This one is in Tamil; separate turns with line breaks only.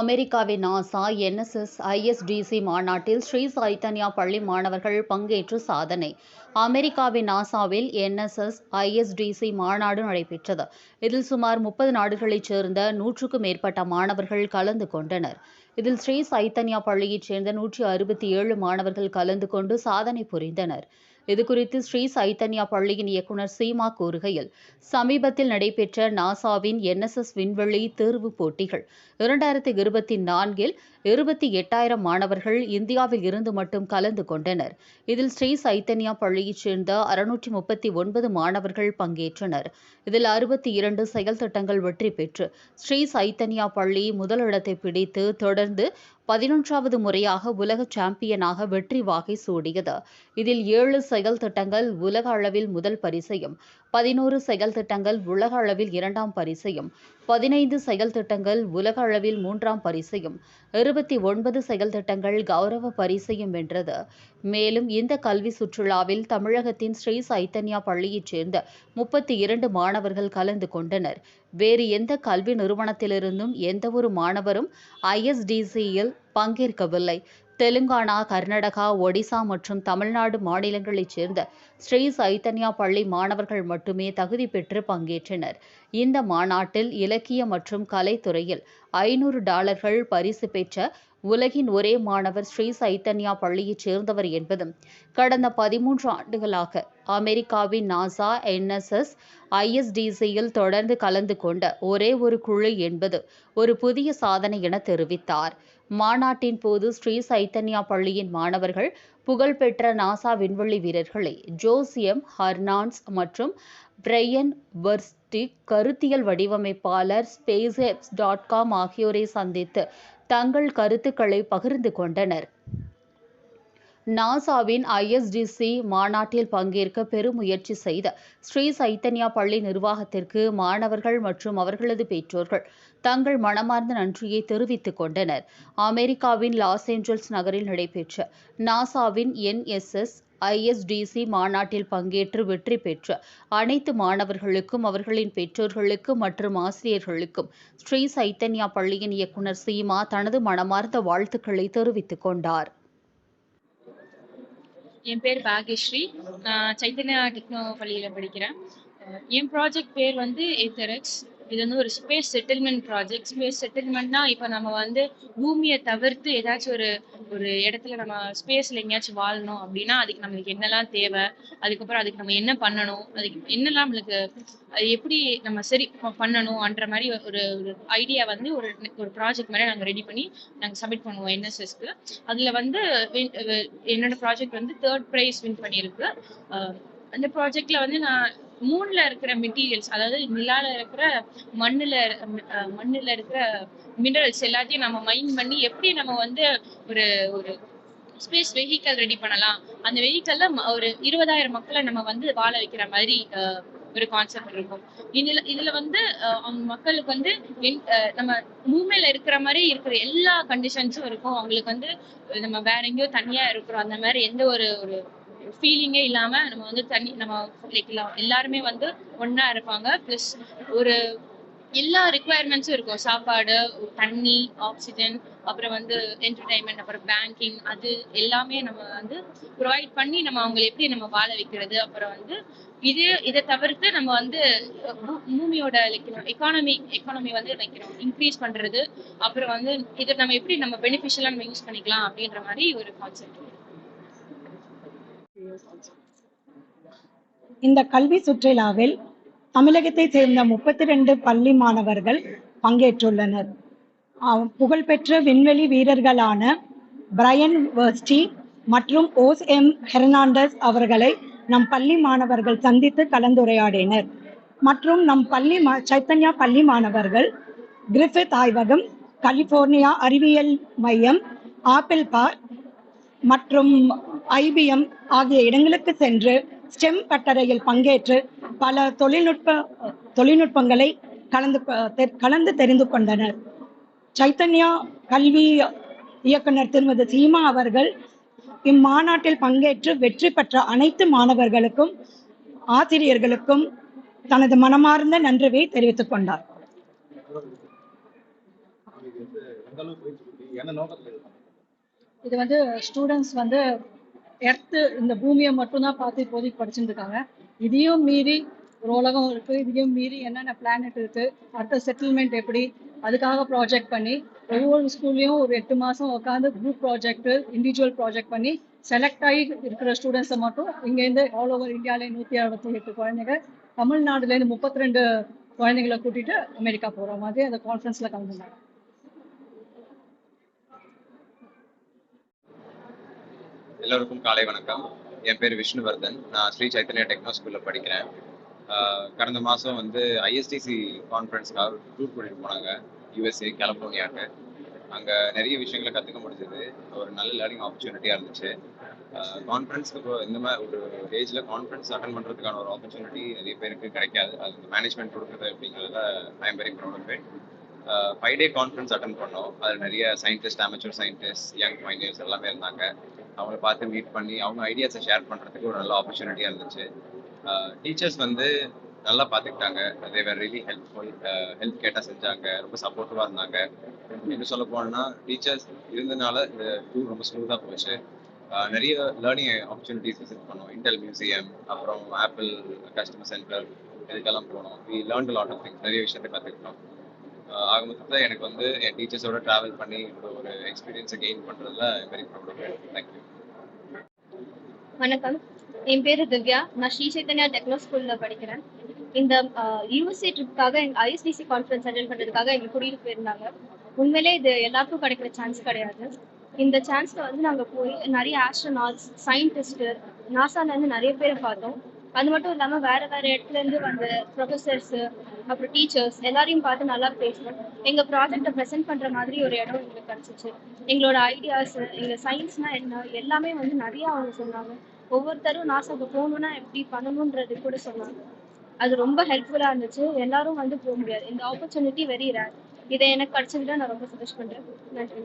அமெரிக்காவின் நாசா என்எஸ்எஸ் ஐஎஸ்டிசி மாநாட்டில் ஸ்ரீ சைத்தன்யா பள்ளி மாணவர்கள் பங்கேற்று சாதனை. அமெரிக்காவின் நாசாவில் என்எஸ்எஸ் ஐஎஸ்டிசி மாநாடு நடைபெற்றது. இதில் சுமார் முப்பது நாடுகளைச் சேர்ந்த நூற்றுக்கும் மேற்பட்ட மாணவர்கள் கலந்து கொண்டனர். இதில் ஸ்ரீ சைத்தன்யா பள்ளியைச் சேர்ந்த நூற்றி அறுபத்தி ஏழு மாணவர்கள் கலந்து கொண்டு சாதனை புரிந்தனர். இதுகுறித்து ஸ்ரீ சைத்தன்யா பள்ளியின் இயக்குநர் சீமா கூறுகையில் சமீபத்தில் நடைபெற்ற நாசாவின் என்எஸ்எஸ் விண்வெளி தேர்வு போட்டிகள் இரண்டாயிரத்தி இருபத்தி நான்கில் இருபத்தி எட்டாயிரம் மாணவர்கள் இந்தியாவில் இருந்து மட்டும் கலந்து கொண்டனர். இதில் ஸ்ரீ சைத்தன்யா பள்ளியைச் சேர்ந்த அறுநூற்றி முப்பத்தி ஒன்பது மாணவர்கள் பங்கேற்றனர். இதில் அறுபத்தி இரண்டு செயல் திட்டங்கள் வெற்றி பெற்று ஸ்ரீ சைத்தன்யா பள்ளி முதலிடத்தை பிடித்து தொடர்ந்து பதினொன்றாவது முறையாக உலக சாம்பியனாக வெற்றி வாகை சூடியது. இதில் ஏழு செயல் திட்டங்கள் உலக அளவில் முதல் பரிசையும் பதினோரு செயல் திட்டங்கள் உலக அளவில் இரண்டாம் பரிசையும் பதினைந்து செயல் திட்டங்கள் உலக அளவில் மூன்றாம் பரிசையும் இருபத்தி ஒன்பது செயல் திட்டங்கள் கௌரவ பரிசையும் வென்றது. மேலும் இந்த கல்வி சுற்றுலாவில் தமிழகத்தின் ஸ்ரீ சைத்தன்யா பள்ளியைச் சேர்ந்த முப்பத்தி இரண்டு மாணவர்கள் கலந்து கொண்டனர். வேறு எந்த கல்வி நிறுவனத்திலிருந்தும் எந்தவொரு மாணவரும் ஐஎஸ்டிசியில் பங்கேற்கவில்லை. தெலுங்கானா கர்நாடகா ஒடிசா மற்றும் தமிழ்நாடு மாநிலங்களைச் சேர்ந்த ஸ்ரீ சைத்தன்யா பள்ளி மாணவர்கள் மட்டுமே தகுதி பெற்று பங்கேற்றனர். இந்த மாநாட்டில் இலக்கிய மற்றும் கலைத்துறையில் ஐநூறு டாலர்கள் பரிசு பெற்ற உலகின் ஒரே மாணவர் ஸ்ரீ சைத்தன்யா பள்ளியைச் சேர்ந்தவர் என்பதும் கடந்த பதிமூன்று ஆண்டுகளாக அமெரிக்காவின் நாசா என்எஸ்எஸ் ஐஎஸ்டிசியில் தொடர்ந்து கலந்து கொண்ட ஒரே ஒரு குழு என்பது ஒரு புதிய சாதனை என தெரிவித்தார். மாநாட்டின் போது ஸ்ரீ சைத்தன்யா பள்ளியின் மாணவர்கள் புகழ்பெற்ற நாசா விண்வெளி வீரர்களை ஜோசியம் ஹர்னான்ஸ் மற்றும் பிரையன் வர்ஸ்டிக் கருத்தியல் வடிவமைப்பாளர் ஸ்பேஸ் டாட் காம் ஆகியோரை சந்தித்து தங்கள் கருத்துக்களை பகிர்ந்து கொண்டனர். நாசாவின் ஐஎஸ்டிசி மாநாட்டில் பங்கேற்க பெருமுயற்சி செய்த ஸ்ரீ சைத்தன்யா பள்ளி நிர்வாகத்திற்கு மாணவர்கள் மற்றும் அவர்களது பெற்றோர்கள் தங்கள் மனமார்ந்த நன்றியை தெரிவித்துக் கொண்டனர். அமெரிக்காவின் லாஸ் ஏஞ்சல்ஸ் நகரில் நடைபெற்ற நாசாவின் என்எஸ்எஸ் ஐஎஸ்டிசி மாநாட்டில் பங்கேற்று வெற்றி பெற்ற அனைத்து மாணவர்களுக்கும் அவர்களின் பெற்றோர்களுக்கும் மற்றும் ஆசிரியர்களுக்கும் ஸ்ரீ சைத்தன்யா பள்ளியின் இயக்குனர் சீமா தனது மனமார்ந்த வாழ்த்துக்களை தெரிவித்துக் கொண்டார்.
என் பேர் பாகேஸ்ரீ. நான் சைத்தன்யா டெக்னோ பள்ளியில் படிக்கிறேன். என் ப்ராஜெக்ட் பேர் வந்து ஏத்தரக்ஸ் இது வந்து ஒரு ஸ்பேஸ் செட்டில்மெண்ட் ப்ராஜெக்ட் ஸ்பேஸ் செட்டில்மெண்ட்னா இப்போ நம்ம வந்து பூமியை தவிர்த்து ஏதாச்சும் ஒரு ஒரு இடத்துல நம்ம ஸ்பேஸில் எங்கேயாச்சும் வாழணும் அப்படின்னா அதுக்கு நம்மளுக்கு என்னெல்லாம் தேவை? அதுக்கப்புறம் அதுக்கு நம்ம என்ன பண்ணணும்? அதுக்கு என்னெல்லாம் நம்மளுக்கு அது எப்படி நம்ம சரி பண்ணணும்ன்ற மாதிரி ஒரு ஒரு ஐடியா வந்து ஒரு ஒரு ப்ராஜெக்ட் மாதிரி நாங்கள் ரெடி பண்ணி நாங்கள் சப்மிட் பண்ணுவோம் என்எஸ்எஸ்க்கு அதில் வந்து என்னோட ப்ராஜெக்ட் வந்து தேர்ட் ப்ரைஸ் வின் பண்ணியிருக்கு. அந்த ப்ராஜெக்ட்ல வந்து நான் மூணுல இருக்கிற மெட்டீரியல்ஸ் அதாவது நிலால இருக்கிற மண்ணுல மண்ணுல இருக்கிற மினரல்ஸ் எல்லாத்தையும் நம்ம மைண்ட் பண்ணி எப்படி நம்ம வந்து ஒரு ஒரு ஸ்பேஸ் வெஹிக்கல் ரெடி பண்ணலாம்? அந்த வெஹிக்கல்ல ஒரு இருபதாயிரம் மக்களை நம்ம வந்து வாழ வைக்கிற மாதிரி ஒரு கான்செப்ட் இருக்கும். இதுல இதுல வந்து அவங்க மக்களுக்கு வந்து நம்ம பூமியில இருக்கிற மாதிரி இருக்கிற எல்லா கண்டிஷன்ஸும் இருக்கும். அவங்களுக்கு வந்து நம்ம வேற எங்கேயோ தனியா இருக்கிறோம். அந்த மாதிரி எந்த ஒரு ஒரு ஃபீலிங்கே இல்லாம நம்ம வந்து தனி நம்ம லைக் எல்லாருமே வந்து ஒன்றா இருப்பாங்க. ப்ளஸ் ஒரு எல்லா ரெக்குவயர்மெண்ட்ஸும் இருக்கும். சாப்பாடு தண்ணி ஆக்சிஜன் அப்புறம் வந்து என்டர்டைன்மெண்ட் அப்புறம் பேங்கிங் அது எல்லாமே நம்ம வந்து ப்ரொவைட் பண்ணி நம்ம அவங்களை எப்படி நம்ம வாழ வைக்கிறது அப்புறம் வந்து இது இதை தவிர்த்து நம்ம வந்து பூமியோட பூமியோட எக்கானமி எக்கானமி வந்து வைக்கிறோம் இன்க்ரீஸ் பண்றது அப்புறம் வந்து இதை நம்ம எப்படி நம்ம பெனிஃபிஷியலாக நம்ம யூஸ் பண்ணிக்கலாம் அப்படின்ற மாதிரி ஒரு கான்செப்ட்
இந்த கல்வி சுற்றுலாவில் தமிழகத்தை சேர்ந்த முப்பத்தி ரெண்டு பள்ளி மாணவர்கள் பங்கேற்றுள்ளனர். புகழ்பெற்ற விண்வெளி வீரர்களான பிரையன் வர்ஸ்டி மற்றும் ஓஸ் எம் ஹெர்னாண்டஸ் அவர்களை நம் பள்ளி மாணவர்கள் சந்தித்து கலந்துரையாடினர். மற்றும் நம் பள்ளி மா சைத்தன்யா பள்ளி மாணவர்கள் கிரிஃபித் ஆய்வகம் கலிபோர்னியா அறிவியல் மையம் ஆப்பிள் பார்க் மற்றும் ஐபிஎம் ஆகிய இடங்களுக்கு சென்று ஸ்டெம் பட்டறையில் பங்கேற்று பல தொழில்நுட்ப தொழில்நுட்பங்களை கலந்து கலந்து தெரிந்து கொண்டனர். சைத்தன்யா கல்வி இயக்குனர் திருமதி சீமா அவர்கள் இம்மாநாட்டில் பங்கேற்று வெற்றி பெற்ற அனைத்து மாணவர்களுக்கும் ஆசிரியர்களுக்கும் தனது மனமார்ந்த நன்றியை தெரிவித்துக் கொண்டார்?
இது
வந்து ஸ்டூடெண்ட்ஸ் வந்து எர்த்து இந்த பூமியை மட்டும்தான் பார்த்து இப்போதைக்கு படிச்சுட்டு இருக்காங்க. இதையும் மீறி ஒரு உலகம் இருக்கு. இதையும் மீறி என்னென்ன பிளானட் இருக்கு? அடுத்த செட்டில்மெண்ட் எப்படி? அதுக்காக ப்ராஜெக்ட் பண்ணி ஒவ்வொரு ஸ்கூல்லையும் ஒரு எட்டு மாசம் உட்காந்து குரூப் ப்ராஜெக்ட் இண்டிவிஜுவல் ப்ராஜெக்ட் பண்ணி செலக்ட் ஆகி இருக்கிற ஸ்டூடெண்ட்ஸை மட்டும் இங்கேருந்து ஆல் ஓவர் இந்தியாவிலே நூற்றி அறுபத்தி எட்டு குழந்தைங்க தமிழ்நாடுலேருந்து முப்பத்தி ரெண்டு குழந்தைங்களை கூட்டிட்டு அமெரிக்கா போகிற மாதிரி அந்த கான்ஃபரன்ஸில் கலந்துருந்தாங்க.
எல்லோருக்கும் காலை வணக்கம். என் பேர் விஷ்ணுவர்தன். நான் ஸ்ரீ சைத்தன்யா டெக்னோ ஸ்கூலில் படிக்கிறேன். கடந்த மாதம் வந்து ஐஎஸ்டிசி கான்ஃபரன்ஸ்க்காக டூர் கூட்டிகிட்டு போனாங்க. யூஎஸ்ஏ கலிஃபோர்னியாக்கு அங்கே நிறைய விஷயங்களை கற்றுக்க முடிஞ்சது. ஒரு நல்ல லேர்னிங் ஆப்பர்ச்சுனிட்டியாக இருந்துச்சு. கான்ஃபரன்ஸ்க்கு இந்த மாதிரி ஒரு ஏஜில் கான்ஃபரன்ஸ் அட்டன் பண்ணுறதுக்கான ஒரு ஆப்பர்ச்சுனிட்டி நிறைய பேருக்கு கிடைக்காது. அது மேனேஜ்மெண்ட் கொடுக்குறது அப்படிங்கிறத I am very proud of it five day conference attend பண்ணோம். அதில் நிறைய சயின்டிஸ்ட் அமெச்சூர் சயின்டிஸ்ட் யங் மைனியர்ஸ் எல்லாமே இருந்தாங்க. அவங்கள பார்த்து மீட் பண்ணி அவங்க ஐடியாஸை ஷேர் பண்ணுறதுக்கு ஒரு நல்ல ஆப்பர்ச்சுனிட்டியாக இருந்துச்சு. டீச்சர்ஸ் வந்து நல்லா பார்த்துக்கிட்டாங்க. தேவர் ரியலி ஹெல்ப்ஃபுல் ஹெல்ப் கேட்டால் செஞ்சாங்க. ரொம்ப சப்போர்ட்டிவாக இருந்தாங்க. இன்னும் சொல்ல போனோம்னா டீச்சர்ஸ் இருந்தனால இந்த டூர் ரொம்ப ஸ்மூத்தாக போச்சு. நிறைய லேர்னிங் ஆப்பர்ச்சுனிட்டிஸ் விசிட் பண்ணோம். இன்டெல் மியூசியம் அப்புறம் ஆப்பிள் கஸ்டமர் சென்டர் இதுக்கெல்லாம் போனோம். We learn lot of things நிறைய விஷயத்தை கற்றுக்கிட்டோம் ஆக மொத்தத்தில் எனக்கு வந்து என் டீச்சர்ஸோட ட்ராவல் பண்ணி ஒரு எக்ஸ்பீரியன்ஸை கெயின் பண்ணுறதுல வெரி ப்ரௌட் தேங்க்யூ
வணக்கம். என் பேரு திவ்யா. நான் ஸ்ரீ சைத்தன்யா டெக்னோ ஸ்கூல்ல படிக்கிறேன். இந்த யூஎஸ்ஏ ட்ரிப்காக எங்க ஐஎஸ்டிசி கான்ஃபரன்ஸ் அட்டன் பண்றதுக்காக எங்க கூட்டிட்டு போயிருந்தாங்க உண்மையிலே இது எல்லாருக்கும் கிடைக்கிற சான்ஸ் கிடையாது. இந்த சான்ஸ்ல வந்து நாங்க போய் நிறைய ஆஸ்ட்ரோநாட்ஸ் சயின்டிஸ்ட் நாசால இருந்து நிறைய பேரை பார்த்தோம். அது மட்டும் இல்லாம வேற வேற இடத்துல இருந்து வந்த ப்ரொஃபசர்ஸ் அப்புறம் டீச்சர்ஸ் எல்லாரையும் பார்த்து நல்லா பேசணும். எங்க ப்ராஜெக்டை ப்ரெசென்ட் பண்ற மாதிரி ஒரு இடம் எங்களுக்கு கிடைச்சிச்சு. எங்களோட ஐடியாஸ் எங்க சயின்ஸ்னா என்ன எல்லாமே வந்து நிறைய அவங்க சொன்னாங்க. ஒவ்வொருத்தரும் நாசாக்கு போகணும்னா எப்படி பண்ணணுன்றது கூட சொன்னாங்க. அது ரொம்ப ஹெல்ப்ஃபுல்லா இருந்துச்சு. எல்லாரும் வந்து போக முடியாது. இந்த ஆப்பர்ச்சுனிட்டி வெரி ரேர் இதை எனக்கு கிடைச்சதுல நான் ரொம்ப சந்தோஷப்படுறேன். நன்றி.